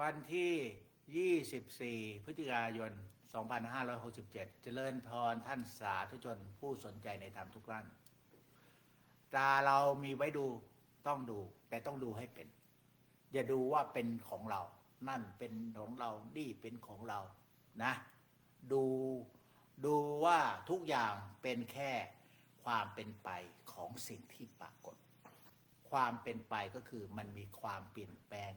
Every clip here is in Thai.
วันที่ 24 พฤศจิกายน 2567 เจริญพรท่านสาธุชนผู้สนใจในธรรมทุกท่าน ตาเรามีไว้ดูต้องดู แต่ต้องดูให้เป็น อย่าดูว่าเป็นของเรา นั่นเป็นของเรา นี่เป็นของเรา นะ ดู ดูว่าทุกอย่างเป็นแค่ความเป็นไปของสิ่งที่ปรากฏ ความเป็นไปก็คือมันมีความเปลี่ยนแปลง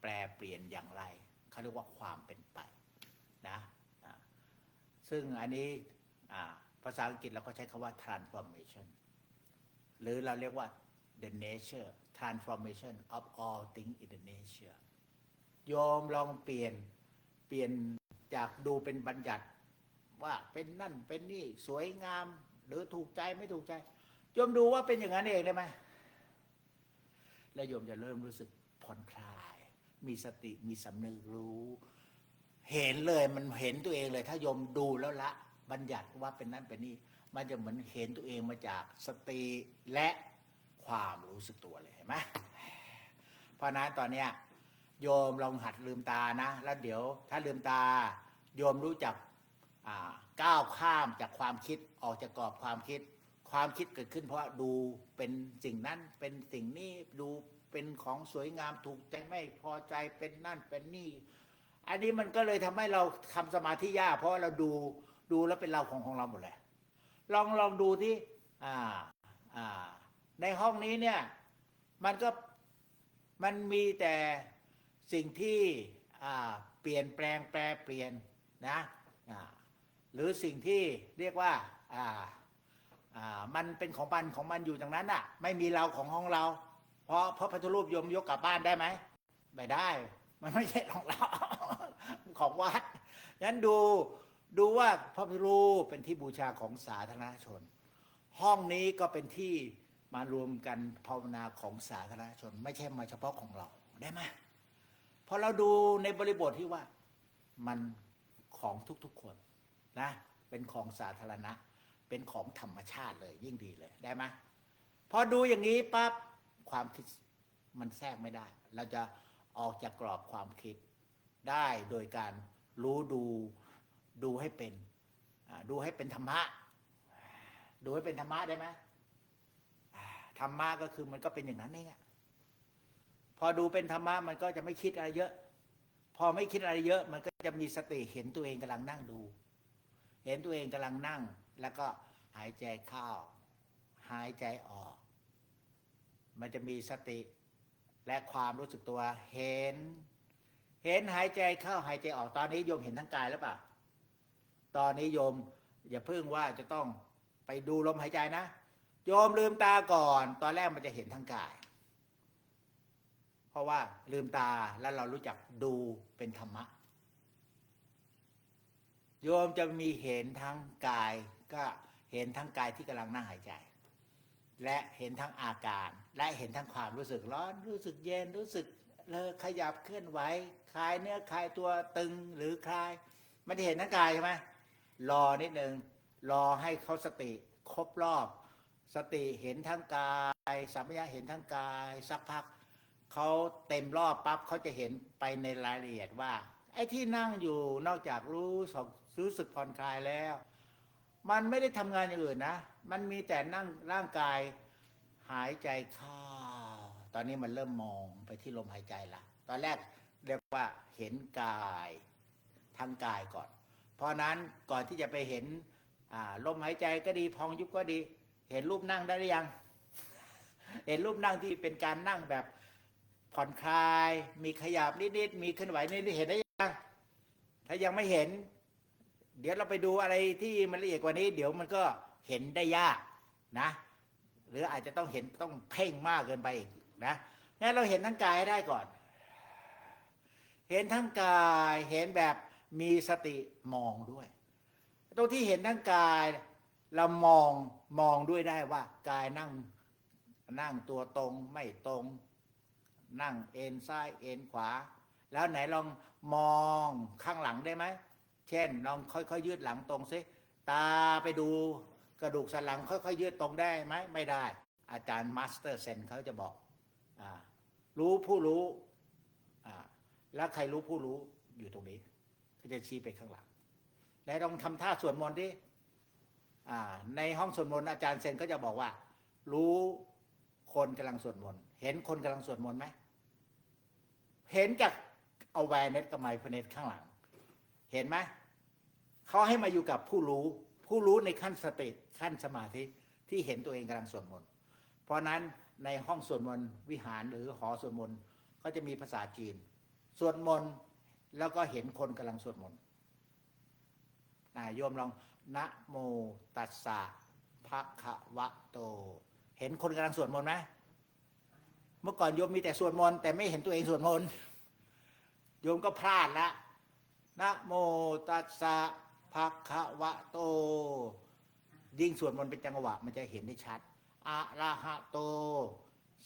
แปรเปลี่ยนอย่างไรเขาเรียกว่าความเป็นไปนะซึ่งอันนี้ภาษาอังกฤษเราก็ใช้คำว่า transformation หรือเราเรียกว่า the nature transformation of all things in the nature โยมลองเปลี่ยนเปลี่ยนจากดูเป็นบัญญัติว่าเป็นนั่นเป็นนี่สวยงาม หรือถูกใจไม่ถูกใจโยมดูว่าเป็นอย่างนั้นเองได้ไหมแล้วโยมจะเริ่มรู้สึกผ่อนคลาย มีสติมีสำนึกรู้ เห็นเลยมันเห็นตัวเองเลย ถ้าโยมดูแล้วละ บัญญัติว่าเป็นนั่นเป็นนี่มันจะเหมือนเห็นตัวเองมาจากสติและความรู้สึกตัวเลยเห็นไหมเพราะนั้นตอนเนี้ยโยมลองหัดลืมตานะ แล้วเดี๋ยวถ้าลืมตา โยมรู้จักก้าวข้ามจากความคิดออกจากกรอบความคิด ความคิดเกิดขึ้น เพราะดูเป็นสิ่งนั้นเป็นสิ่งนี้ดูเป็นของสวยงามถูกใจไม่พอใจเป็นนั่นเป็นนี่ อันนี้มันก็เลยทำให้เราทำสมาธิยากเพราะเราดูดูแล้วเป็นเราของของเราหมดเลยลองลองดูที่อ่าอ่า ในห้องนี้เนี่ย มันก็มันมีแต่สิ่งที่อ่าเปลี่ยนแปลงแปรเปลี่ยนนะอ่าหรือสิ่งที่เรียกว่าอ่า อ่ามันเป็นของมันของมันอยู่ตรงนั้นอะ ไม่มีเราของห้องเรา เพราะเพราะพุทธรูปโยมยกกลับบ้านได้ไหมไม่ได้ มันไม่ใช่ของเราของวัดงั้นดูดูว่าพระพุทธรูปเป็นที่บูชาของสาธารณชน ห้องนี้ก็เป็นที่มารวมกันภาวนาของสาธารณชน ไม่ใช่มาเฉพาะของเราได้ไหมพอเราดูในบริบทที่ว่ามันของทุกๆคนนะเป็นของสาธารณะ เป็นของธรรมชาติเลยยิ่งดีเลยได้ไหมพอดูอย่างนี้ปั๊บความคิดมันแทรกไม่ได้ เราจะออกจากกรอบความคิดได้โดยการรู้ดูดูให้เป็นดูให้เป็นธรรมะ ดูให้เป็นธรรมะได้ไหมธรรมะก็คือมันก็เป็นอย่างนั้นเองพอดูเป็นธรรมะมันก็จะไม่คิดอะไรเยอะ พอไม่คิดอะไรเยอะ มันก็จะมีสติเห็นตัวเองกำลังนั่งดู เห็นตัวเองกำลังนั่ง แล้วก็หายใจเข้า หายใจออก มันจะมีสติ และความรู้สึกตัวเห็น เห็นหายใจเข้าหายใจออกตอนนี้โยมเห็นทั้งกายแล้วเปล่าตอนนี้โยมอย่าเพิ่งว่าจะต้องไปดูลมหายใจนะโยมลืมตาก่อน ตอนแรกมันจะเห็นทั้งกาย เพราะว่าลืมตาแล้วเรารู้จักดูเป็นธรรมะโยมจะมีเห็นทั้งกาย ก็เห็นทั้งกายที่กำลังนั่งหายใจ และเห็นทั้งอาการ และเห็นทั้งความรู้สึกร้อน รู้สึกเย็นรู้สึกเลอขยับเคลื่อนไหวคลายเนื้อคลายตัวตึงหรือคลายมันจะเห็นทั้งกายใช่ไหมรอนิดนึงรอให้เขาสติครบรอบ สติเห็นทั้งกายสัมปชัญญะเห็นทั้งกายสักพักเขาเต็มรอบปั๊บเขาจะเห็นไปในรายละเอียดว่าไอ้ที่นั่งอยู่นอกจากรู้สรู้สึกผ่อนคลายแล้ว มันไม่ได้ทำงานอย่างอื่นนะ มันมีแต่นั่งร่างกายหายใจเข้า ตอนนี้มันเริ่มมองไปที่ลมหายใจละตอนแรกเรียกว่าเห็นกายทั้งกายก่อน เพราะนั้นก่อนที่จะไปเห็นลมหายใจก็ดีพองยุบก็ดี เห็นรูปนั่งได้หรือยัง เห็นรูปนั่งที่เป็นการนั่งแบบผ่อนคลาย มีขยับนิดๆมีเคลื่อนไหวนิดๆเห็นได้ยัง ถ้ายังไม่เห็น เดี๋ยวเราไปดูอะไรที่มันละเอียดกว่านี้ เดี๋ยวมันก็เห็นได้ยากนะ หรืออาจจะต้องเห็นต้องเพ่งมากเกินไปอีกนะงั้นเราเห็นทั้งกายให้ได้ก่อน เห็นทั้งกายเห็นแบบมีสติมองด้วย ตรงที่เห็นทั้งกายเรามองมองด้วยได้ว่ากายนั่งนั่งตัวตรงไม่ตรง นั่งเอ็นซ้ายเอ็นขวา แล้วไหนลองมองข้างหลังได้ไหม เช่นลองค่อยๆยืดหลังตรงซิตาไปดูกระดูกสันหลังค่อยๆยืดตรงได้ไหมไม่ได้ อาจารย์มาสเตอร์เซนเขาจะบอกอรู้ผู้รู้แล้วใครรู้ผู้รู้อยู่ตรงนี้ก็จะชี้ไปข้างหลัง แล้วลองทำท่าสวดมนต์ดิในห้องสวดมนต์อาจารย์เซนก็จะบอกว่า รู้คนกำลังสวดมนต์เห็นคนกำลังสวดมนต์ไหมเห็นจาก awareness กับ mindfulness ข้างหลัง เห็นไหม เขาให้มาอยู่กับผู้รู้ ผู้รู้ในขั้นสติขั้นสมาธิที่เห็นตัวเองกำลังสวดมนต์เพราะนั้นในห้องสวดมนต์วิหารหรือหอสวดมนต์ก็จะมีภาษาจีนสวดมนต์แล้วก็เห็นคนกำลังสวดมนต์นะโยมลองนะโมตัสสะภะคะวะโต เห็นคนกำลังสวดมนต์ไหมเมื่อก่อนโยมมีแต่สวดมนต์แต่ไม่เห็นตัวเองสวดมนต์โยมก็พลาดละนะโมตัสสะ ภะคะวะโต ยิ่งสวดมนต์เป็นจังหวะมันจะเห็นได้ชัดอะระหะโต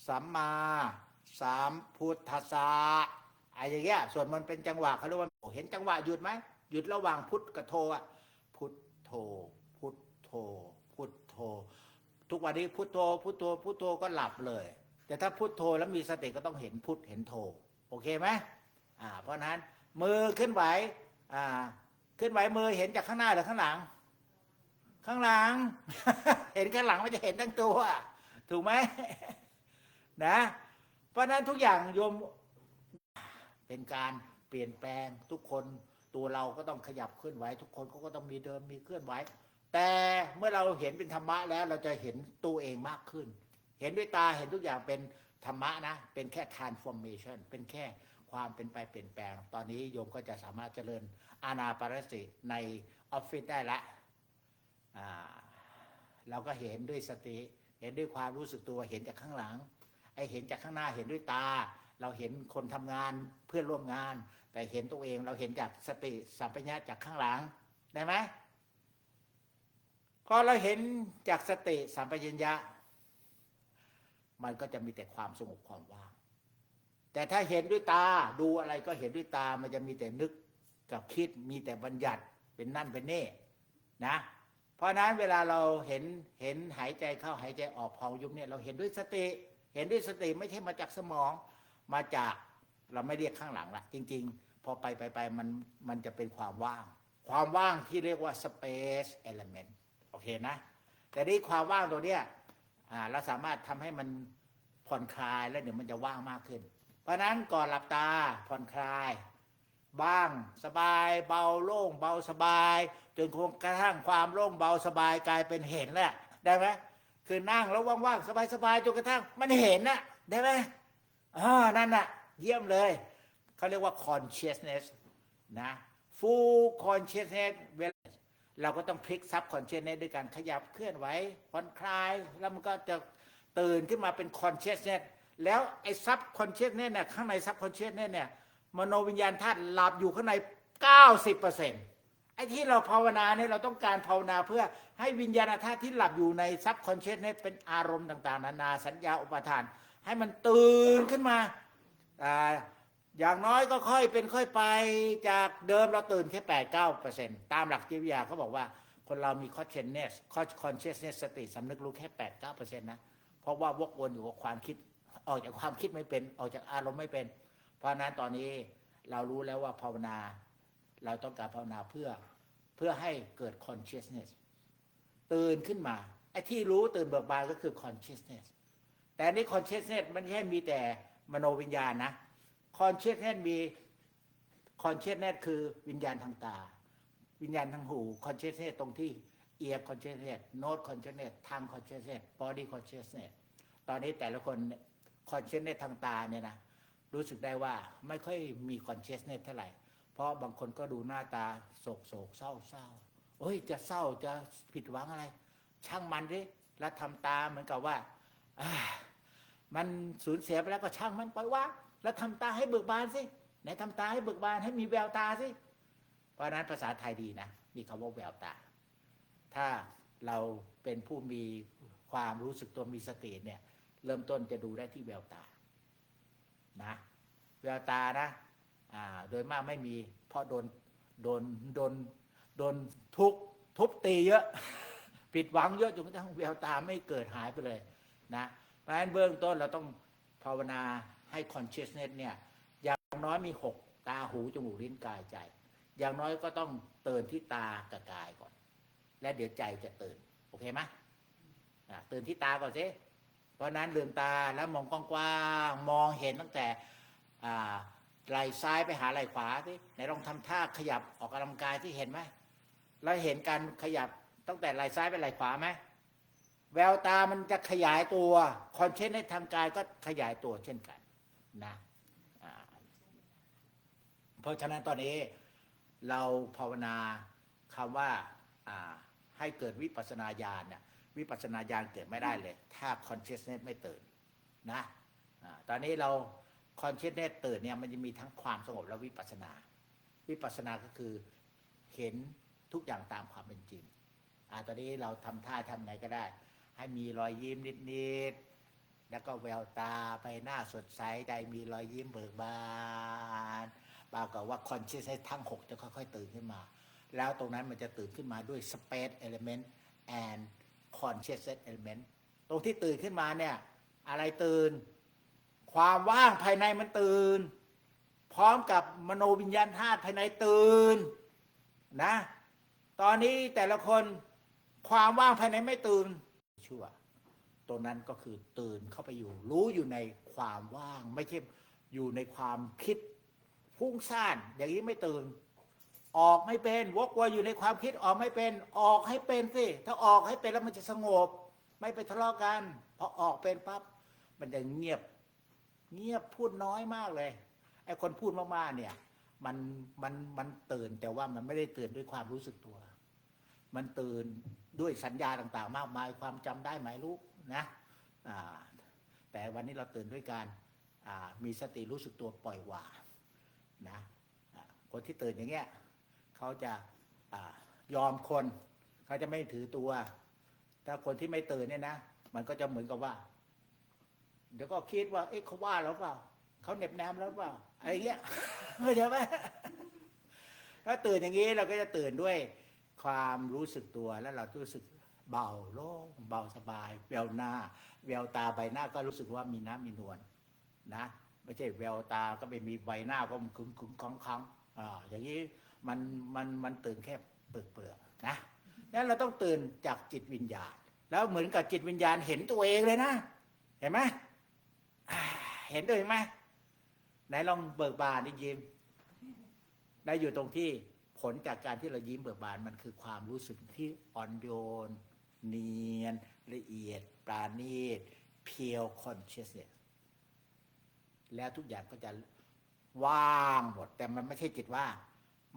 สัมมาสัมพุทธัสสะไอ้อย่างเงี้ยสวดมนต์เป็นจังหวะเขาเรียกว่าเห็นจังหวะหยุดไหมหยุดระหว่างพุทธกับโทอะพุทโธพุทโธพุทโธ ทุกวันนี้พุทโธพุทโธพุทโธก็หลับเลย แต่ถ้าพุทโธแล้วมีสติก็ต้องเห็นพุทเห็นโธโอเคไหมอ่าเพราะนั้นมือขึ้นไหวอ่า ขึ้นไหวมือเห็นจากข้างหน้าหรือข้างหลัง ข้างหลัง เห็นข้างหลังมันจะเห็นทั้งตัว ถูกไหมนะ เพราะนั้นทุกอย่างโยมเป็นการเปลี่ยนแปลงทุกคนตัวเราก็ต้องขยับเคลื่อนไหว ทุกคนเขาก็ต้องมีเดินมีเคลื่อนไหว แต่เมื่อเราเห็นเป็นธรรมะแล้วเราจะเห็นตัวเองมากขึ้น เห็นด้วยตาเห็นทุกอย่างเป็นธรรมะนะ เป็นแค่ transformation เป็นแค่ ความเป็นไปเปลี่ยนแปลง ตอนนี้โยมก็จะสามารถเจริญอาณาปารสติในออฟฟิศได้ละเราก็เห็นด้วยสติ เห็นด้วยความรู้สึกตัว เห็นจากข้างหลัง ไอเห็นจากข้างหน้า เห็นด้วยตา เราเห็นคนทำงานเพื่อนร่วมงาน แต่เห็นตัวเอง เราเห็นจากสติสัมปชัญญะจากข้างหลัง ได้ไหมพอเราเห็นจากสติสัมปชัญญะ มันก็จะมีแต่ความสงบความว่าง แต่ถ้าเห็นด้วยตาดูอะไรก็เห็นด้วยตามันจะมีแต่นึกกับคิดมีแต่บัญญัติเป็นนั่นเป็นนี่นะ เพราะนั้นเวลาเราเห็นเห็นหายใจเข้าหายใจออกพองยุบเนี่ยเราเห็นด้วยสติ เห็นด้วยสติไม่ใช่มาจากสมอง มาจากเราไม่เรียกข้างหลังละจริง ๆ พอไปไปไปมันมันจะเป็นความว่าง ความว่างที่เรียกว่า space element โอเคนะ แต่นี่ความว่างตัวเนี้ยอ่าเราสามารถทำให้มันผ่อนคลายแล้วเดี๋ยวมันจะว่างมากขึ้น เพราะนั้นก่อนหลับตาผ่อนคลาย บ้างสบายเบาโล่งเบาสบาย จนคงกระทั่งความโล่งเบาสบายกลายเป็นเห็นแหละได้ไหมคือนั่งแล้วว่างๆสบายๆจนกระทั่งมันเห็นน่ะได้ไหมอ่านั่นน่ะ เยี่ยมเลย เขาเรียกว่า consciousness นะ full consciousness เวลาเราก็ต้องพลิกซับ consciousness ด้วยการขยับเคลื่อนไหวผ่อนคลาย แล้วมันก็จะตื่นขึ้นมาเป็น consciousness แล้วไอ้ซับ consciousness เนี่ยข้างในซับ consciousness เนี่ยมโนวิญญาณธาตุหลับอยู่ข้างใน 90%ไอ้ที่เราภาวนาเนี่ยเราต้องการภาวนาเพื่อให้วิญญาณธาตุที่หลับอยู่ในซับคอนเชสเนี่ยเป็นอารมณ์ต่าง ๆ นานาสัญญาอุปทาน ให้มันตื่นขึ้นมาอ่าอย่างน้อยก็ค่อยเป็นค่อยไปจากเดิมเราตื่นแค่8-9%ตามหลักจิตวิทยาเขาบอกว่าคนเรามี consciousness consciousness สติสำนึกรู้แค่แปดเก้าเปอร์เซ็นะเพราะว่าวกวนอยู่กับความคิด ออกจากความคิดไม่เป็น ออกจากอารมณ์ไม่เป็น เพราะนั้นตอนนี้เรารู้แล้วว่าภาวนา เราต้องการภาวนาเพื่อเพื่อให้เกิด consciousness ตื่นขึ้นมาไอ้ที่รู้ตื่นเบิกบานก็คือ consciousness แต่นี้ consciousness มันไม่ใช่มีแต่มโนวิญญาณนะ consciousness มี consciousness คือวิญญาณทางตา วิญญาณทางหู consciousness ตรงที่ ear consciousness nose consciousness tongue consciousness body consciousness ตอนนี้แต่ละคน consciousness ทางตาเนี่ยนะรู้สึกได้ว่าไม่ค่อยมีคอนเชสเน s เท่าไหร่ เพราะบางคนก็ดูหน้าตาโศกโศกเศร้าเศร้าโอ้ยจะเศร้าจะผิดหวังอะไร ช่างมันดิแล้วทำตาเหมือนกับว่าอมันสูญเสียไปแล้วก็ช่างมันปล่อยว่า แล้วทำตาให้เบิกบานสิไหนทำตาให้เบิกบานให้มีแววตาสิเพราะฉะนั้นภาษาไทยดีนะมีคำว่าแววตา ถ้าเราเป็นผู้มีความรู้สึกตัวมีสติเนี่ย เริ่มต้นจะดูได้ที่แววตานะแววตานะอ่าโดยมากไม่มี เพราะโดนโดนโดนโดนทุกทุบตีเยอะ ผิดหวังเยอะจนกระทั่งแววตาไม่เกิดหายไปเลยนะเพราะฉะนั้นเบื้องต้นเราต้องภาวนาให้ consciousness เนี่ยอย่างน้อยมีหกตาหูจมูกลิ้นกายใจ อย่างน้อยก็ต้องเตือนที่ตากับกายก่อน และเดี๋ยวใจจะตื่น โอเคไหมตื่นที่ตาก่อนสิ เพราะนั้นลืมตาแล้วมองกว้างๆมองเห็นตั้งแต่ไหล่ซ้ายไปหาไหล่ขวาสิไหนลองทำท่าขยับออกกำลังกายที่เห็นไหมเราเห็นการขยับตั้งแต่ไหล่ซ้ายไปไหล่ขวาไหมแววตามันจะขยายตัวคอนเทนต์ในทางกายก็ขยายตัวเช่นกันนะเพราะฉะนั้นตอนนี้เราภาวนาคำว่าให้เกิดวิปัสสนาญาณเนี่ย วิปัสสนาญาณเกิดไม่ได้เลย ถ้า consciousness ไม่ตื่นนะอ่าตอนนี้เรา consciousness ตื่นเนี่ยมันจะมีทั้งความสงบและวิปัสสนา วิปัสสนาก็คือเห็นทุกอย่างตามความเป็นจริงอ่าตอนนี้เราทำท่าทำไงก็ได้ ให้มีรอยยิ้มนิดๆแล้วก็แววตาไปหน้าสดใสใจมีรอยยิ้มเบิกบานปรากฏว่า consciousness ทั้ง 6 จะค่อยๆ ตื่นขึ้นมา แล้วตรงนั้นมันจะตื่นขึ้นมาด้วย space element and consciousness element ตรงที่ตื่นขึ้นมาเนี่ย อะไรตื่น ความว่างภายในมันตื่น พร้อมกับมโนวิญญาณธาตุภายในตื่นนะ ตอนนี้แต่ละคนความว่างภายในไม่ตื่นชั่วตัวนั้นก็คือตื่นเข้าไปอยู่ รู้อยู่ในความว่าง ไม่ใช่อยู่ในความคิดฟุ้งซ่าน อย่างนี้ไม่ตื่น ออกไม่เป็นวกวนอยู่ในความคิดออกไม่เป็น ออกให้เป็นสิถ้าออกให้เป็นแล้วมันจะสงบ ไม่ไปทะเลาะกันพอออกเป็นปั๊บมันจะเงียบ เงียบพูดน้อยมากเลยไอ้คนพูดมากๆเนี่ย มันมันมันตื่นแต่ว่ามันไม่ได้ตื่นด้วยความรู้สึกตัว มันตื่นด้วยสัญญาต่างๆ มากมายความจำได้ไหมลูกนะแต่วันนี้เราตื่นด้วยการมีสติรู้สึกตัวปล่อยวางนะคนที่ตื่นอย่างเงี้ย เขาจะอยอมคนเขาจะไม่ถือตัว ถ้าคนที่ไม่ตื่นเนี่ยนะมันก็จะเหมือนกับว่า เดี๋ยวก็คิดว่า เอ๊ะเขาว่าเราเปล่าเขาเน็บแนมแล้วเปล่าอะไรเงี้ยเข้าใจไหมถ้าตื่นอย่างนี้เราก็จะตื่นด้วยความรู้สึกตัวแล้วเราจะรู้สึกเบาโล่งเบาสบายแววหน้า แววตาใบหน้าก็รู้สึกว่ามีน้ำมีนวลนะ ไม่ใช่แววตาก็ไม่มีใบหน้าก็คึ้งคึ้งค้องค้องอ่าอย่างนี้ มันมันมันตื่นแค่เปลือกเปลือกๆนะนั้นเราต้องตื่นจากจิตวิญญาณ แล้วเหมือนกับจิตวิญญาณเห็นตัวเองเลยนะ เห็นไหมเห็นตัวเองไหมไหนลองเบิกบานนี่ยิ้มได้อยู่ตรงที่ผลจากการที่เรายิ้มเบิกบานมันคือความรู้สึกที่อ่อนโยน เนียน ละเอียด ปราณีต เพียวคอนเชสเนแล้วทุกอย่างก็จะว่างหมด แต่มันไม่ใช่จิตว่าง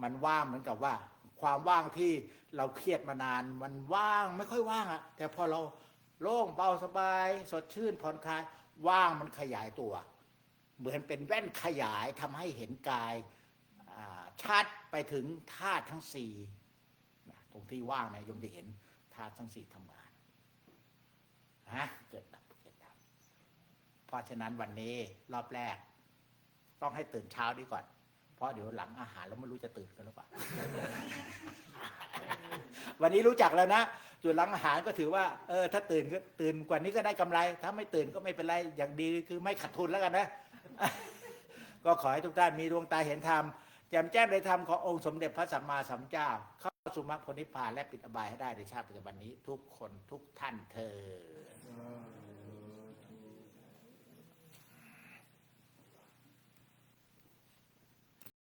มันว่างเหมือนกับว่า ความว่างที่เราเครียดมานาน มันว่างไม่ค่อยว่างอะแต่พอเราโล่งเบาสบาย สดชื่นผ่อนคลายว่างมันขยายตัว เหมือนเป็นแว่นขยายทำให้เห็นกายชัดไปถึงธาตุทั้งสี่ตรงที่ว่างเนะยมจะเห็นธาตุทั้งสี่ทำงานฮะเกิดดับเกิดดับเพราะฉะนั้นวันนี้รอบแรก ต้องให้ตื่นเช้าดีก่อน เพราะเดี๋ยวหลังอาหารแล้วไม่รู้จะตื่นกันหรือเปล่า วันนี้รู้จักแล้วนะส่วหลังอาหารก็ถือว่าเออถ้าตื่นก็ตื่นกว่านี้ก็ได้กำไร ถ้าไม่ตื่นก็ไม่เป็นไรอย่างดีคือไม่ขาดทุนแล้วกันนะ ก็ขอให้ทุกท่านมีดวงตาเห็นธรรมแจ่มแจ้งในธรรมขององค์สมเด็จพระสัมมาสัมพุทธเจ้า เข้าสู่มรรคผลนิพพานและปิดอบายให้ได้ในชาติปัจจุบันนี้ ทุกคนทุกท่านเธอ